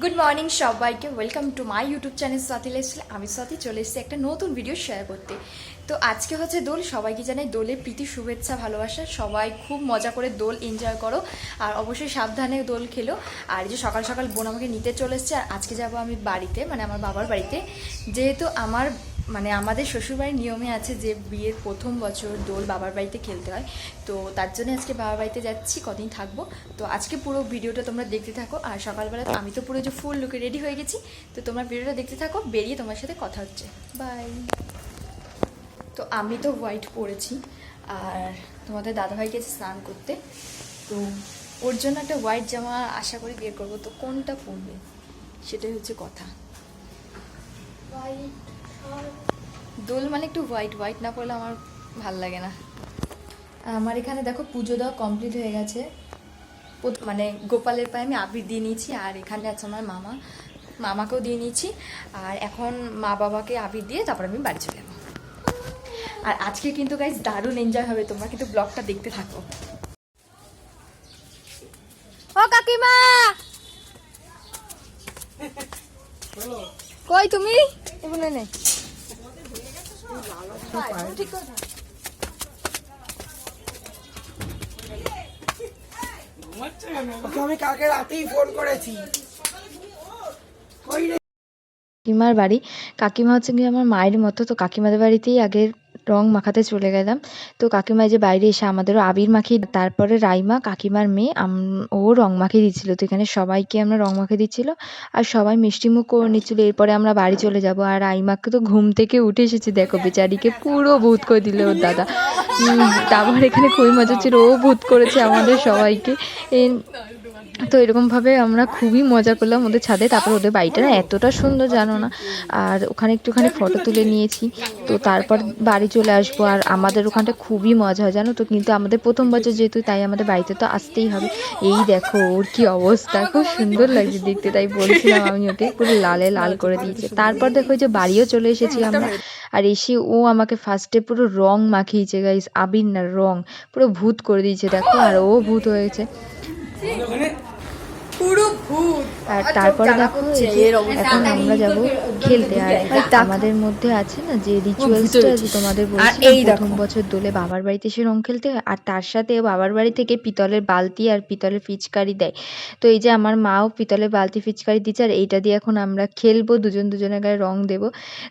Good morning সবাইকে welcome to my YouTube channel Sathi lifestyle আমি সাথী চলে এসেছি একটা নতুন ভিডিও শেয়ার করতে। তো আজকে হচ্ছে দোল, সবাইকে জানাই দোলের প্রীতি, শুভেচ্ছা, ভালোবাসা। সবাই খুব মজা করে দোল এনজয় করো। আর অবশ্যই সাবধানে দোল খেলো। আর যে সকাল সকাল বোন আমাকে নিতে চলে এসছে, আর আজকে যাব আমি বাড়িতে মানে আমার বাবার বাড়িতে। যেহেতু আমার মানে আমাদের শ্বশুরবাড়ির নিয়মে আছে যে বিয়ের প্রথম বছর দোল বাবার বাড়িতে খেলতে হয়। তো তার জন্য আজকে বাবার বাড়িতে যাচ্ছি, কদিন থাকব। তো আজকে পুরো ভিডিওটা তোমরা দেখতে থাকো। আর সকালবেলা আমি তো পুরো যে ফুল লুকে রেডি হয়ে গেছি। তো তোমার ভিডিওটা দেখতে থাকো, বেরিয়ে তোমার সাথে কথা হচ্ছে। বাই তো আমি তো হোয়াইট পরেছি। আর তোমাদের দাদাভাই গেছে স্নান করতে, তো ওর জন্য একটা হোয়াইট জামা আশা করি বের করব। তো কোনটা পরবে? সেটাই হচ্ছে কথা। হোয়াইট দোল মানে একটু হোয়াইট হোয়াইট না পড়লে আমার ভালো লাগে না। আমার এখানে দেখো পুজো দেওয়া কমপ্লিট হয়ে গেছে। মানে গোপালের পায়ে আমি আবির দিয়ে নিয়েছি আর এখানে আছে আমার মামা। মামাকেও দিয়ে নিয়েছি আর এখন মা বাবাকে আবির দিয়ে তারপর আমি বাড়ি চলে যাব। আর আজকে কিন্তু গাইজ দারুণ এনজয় হবে তোমরা কিন্তু ব্লগটা দেখতে থাকো। ও কাকিমা! কই তুমি? এগুলো নে। ঠিক কথা ওকে কাকিমার বাড়ি। কাকিমা হচ্ছে গিয়ে আমার মায়ের মতো তো কাকিমাদের বাড়িতেই আগে রং মাখাতে চলে গেলাম। তো কাকিমা যে বাইরে এসে আমাদেরও আবির মাখিয়ে তারপরে রাইমা, কাকিমার মেয়ে ও রং মাখিয়ে দিচ্ছিল। তো এখানে সবাইকে আমরা রং মাখিয়ে দিচ্ছিল আর সবাই মিষ্টিমুখ করে নিচ্ছিল। এরপরে আমরা বাড়ি চলে যাব আর রাইমাকে তো ঘুম থেকে উঠে এসেছে। দেখো বেচারিকে পুরো ভূত করে দিল ওর দাদা। তারপর এখানে খুবই মজা ছিল ও ভূত করেছে আমাদের সবাইকে। তো এরকমভাবে আমরা খুবই মজা করলাম ওদের ছাদে, তারপর ওদের বাড়িটা না এতটা সুন্দর জানো না। আর ওখানে একটুখানি ফটো তুলে নিয়েছি। তো তারপর বাড়ি চলে আসব। আর আমাদের ওখানটা খুবই মজা হয় জানো তো, কিন্তু আমাদের প্রথম বছর যেহেতু তাই আমাদের বাড়িতে তো আসতেই হবে। এই দেখো ওর কি অবস্থা, খুব সুন্দর লাগছে দেখতে, তাই বলছিলাম আমি ওকে, পুরো লালে লাল করে দিয়েছে। তারপর দেখো যে বাড়িও চলে এসেছি আমরা। আর এসে ও আমাকে ফার্স্টে পুরো রং মাখিয়েছে গাইস আবির না, রং, পুরো ভূত করে দিয়েছে, দেখো, আর ও ভূত হয়েছে। আর তারপরে দেখো এখন আমরা যাব খেলতে। আর আমাদের মধ্যে আছে না যে রিচুয়ালসটা তোমাদের বলছি। প্রথম বছর দোলে বাবার বাড়িতে এসে রং খেলতে হয় আর তার সাথে বাবার বাড়ি থেকে পিতলের বালতি আর পিতলের পিচকারি দেয়। তো এই যে আমার মাও পিতলের বালতি পিচকারি দিচ্ছে আর এইটা দিয়ে এখন আমরা খেলব দুজন দুজনের গায়ে রং দেব।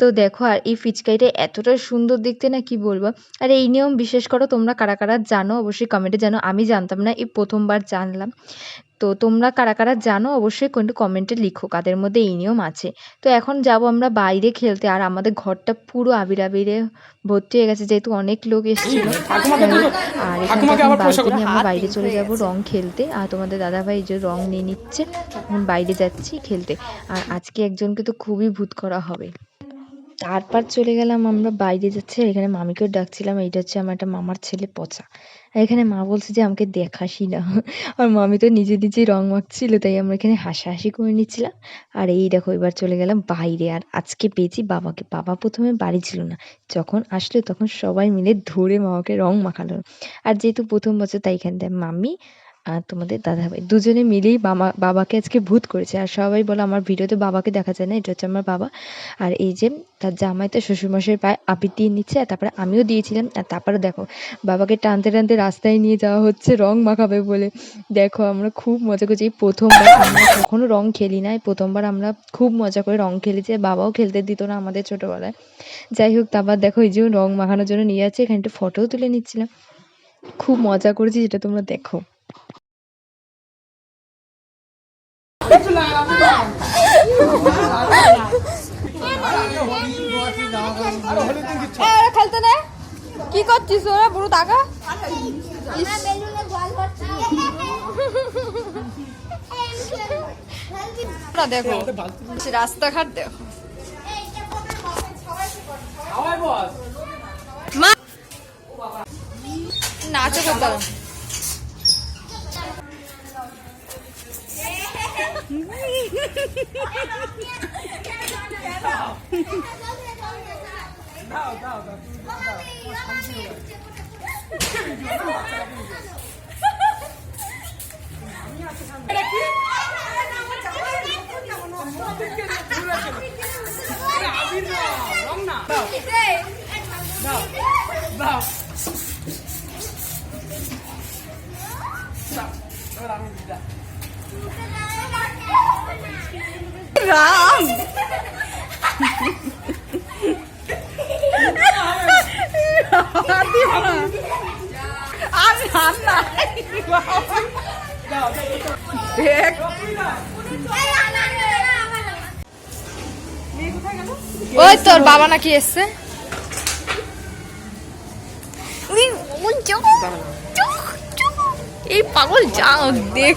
তো দেখো আর এই ফিচকারিটা এতটা সুন্দর দেখতে না কি বলব? আর এই নিয়ম বিশেষ করো তোমরা কারা কারা জানো? অবশ্যই কমেন্টে জানো। আমি জানতাম না এই প্রথমবার জানলাম। তো তোমরা কারা কারা জানো অবশ্যই কিন্তু কমেন্টে লিখো কাদের মধ্যে এই নিয়ম আছে। তো এখন যাব আমরা বাইরে খেলতে আর আমাদের ঘরটা পুরো আবির আবিরে ভর্তি হয়ে গেছে যেহেতু অনেক লোক এসেছিল। আর এখানে আমরা বাইরে চলে যাব রং খেলতে আর তোমাদের দাদা ভাই যে রং নিয়ে নিচ্ছে এখন বাইরে যাচ্ছি খেলতে। আর আজকে একজনকে তো খুবই ভূত করা হবে। তারপর চলে গেলাম আমরা বাইরে যাচ্ছি, এখানে মামিকেও ডাকছিলাম, এইটা হচ্ছে আমার একটা মামার ছেলে পচা। আর এখানে মা বলছে যে, আমাকে দেখাসই না। আর মামি তো নিজে নিজেই রং মাখছিল, তাই আমরা এখানে হাসাহাসি করে নিচ্ছিলাম। আর এই দেখো, এবার চলে গেলাম বাইরে। আর আজকে পেয়েছি বাবাকে। বাবা প্রথমে বাড়ি ছিল না। যখন আসলো, তখন সবাই মিলে ধরে মামাকে রং মাখালো। আর যেহেতু প্রথম বছর, তাই এখানে মামি আর তোমাদের দাদাভাই, দুজনে মিলেই বাবা বাবাকে আজকে ভূত করেছে। আর সবাই বলে, আমার ভিডিওতে বাবাকে দেখা যায় না, এটা হচ্ছে আমার বাবা। আর এই যে, তার জামাই তো শ্বশুরমশাইয়ের পায়ে আবির দিয়ে নিচ্ছে, আর তারপরে আমিও দিয়েছিলাম। আর তারপরে দেখো, বাবাকে টানতে টানতে রাস্তায় নিয়ে যাওয়া হচ্ছে, রং মাখাবে বলে। দেখো, আমরা খুব মজা করছি। এই প্রথমবার আমরা কখনো রং খেলি না প্রথমবার আমরা খুব মজা করে রং খেলেছি। বাবাও খেলতে দিত না আমাদের ছোটোবেলায়। যাই হোক, তারপর দেখো, এই যে রং মাখানোর জন্য নিয়ে যাচ্ছে। এখানে একটু ফটোও তুলে নিচ্ছিলাম। খুব মজা করেছি, যেটা তোমরা দেখো। খেলতে নে। কি করছিস ওরা বুড়ো টাকা দেখো রাস্তাঘাট দেখো। নাচো করতে আমি দিদা আরে। রাম দেখ। ওই তোর বাবা নাকি এসছে। এই পাগল যা দেখ।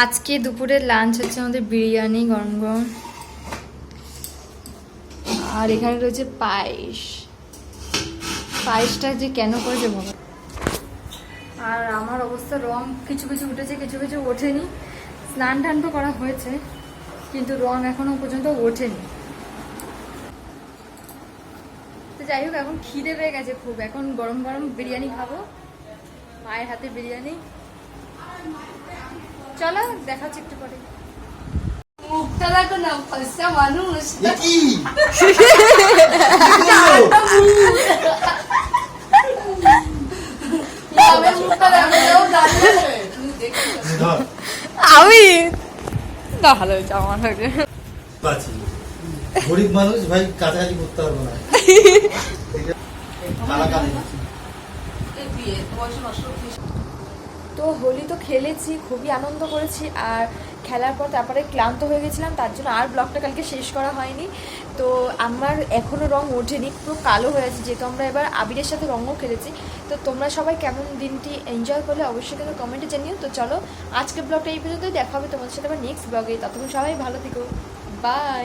আজকে দুপুরের লাঞ্চ হচ্ছে আমাদের বিরিয়ানি গরম গরম আর এখানে রয়েছে পায়েস। পায়েসটা যে কেন করেছে বাবা আর আমার অবস্থা রং কিছু কিছু উঠেছে, কিছু কিছু ওঠেনি। স্নান টান তো করা হয়েছে, কিন্তু রং এখনও পর্যন্ত ওঠেনি। তো যাই হোক, এখন খিদে পেয়ে গেছে খুব। এখন গরম গরম বিরিয়ানি খাব, মায়ের হাতে বিরিয়ানি। চলো দেখা হচ্ছে একটু পরে। মুখটা দেখো না ফসা মানুষ। কি। আমি? না ভালো হয়েছে আমার হয়েছে। গরিব মানুষ ভাই কাছাকাছি করতে পারব না। কালাকালি বিয়ে। তো হোলি তো খেলেছি, খুবই আনন্দ করেছি আর খেলার পর তারপরে ক্লান্ত হয়ে গেছিলাম, তার জন্য আর ব্লগটা কালকে শেষ করা হয়নি। তো আমার এখনও রং ওঠেনি, পুরো কালো হয়ে আছে, যেহেতু আমরা এবার আবিরের সাথে রঙও খেলেছি। তো তোমরা সবাই কেমন দিনটি এনজয় করলে অবশ্যই কিন্তু কমেন্টে জানিও। তো চলো, আজকের ব্লগটা এই পর্যন্তই, দেখা হবে তোমাদের সাথে আবার নেক্সট ব্লগে ততক্ষণ সবাই ভালো থেকো। বাই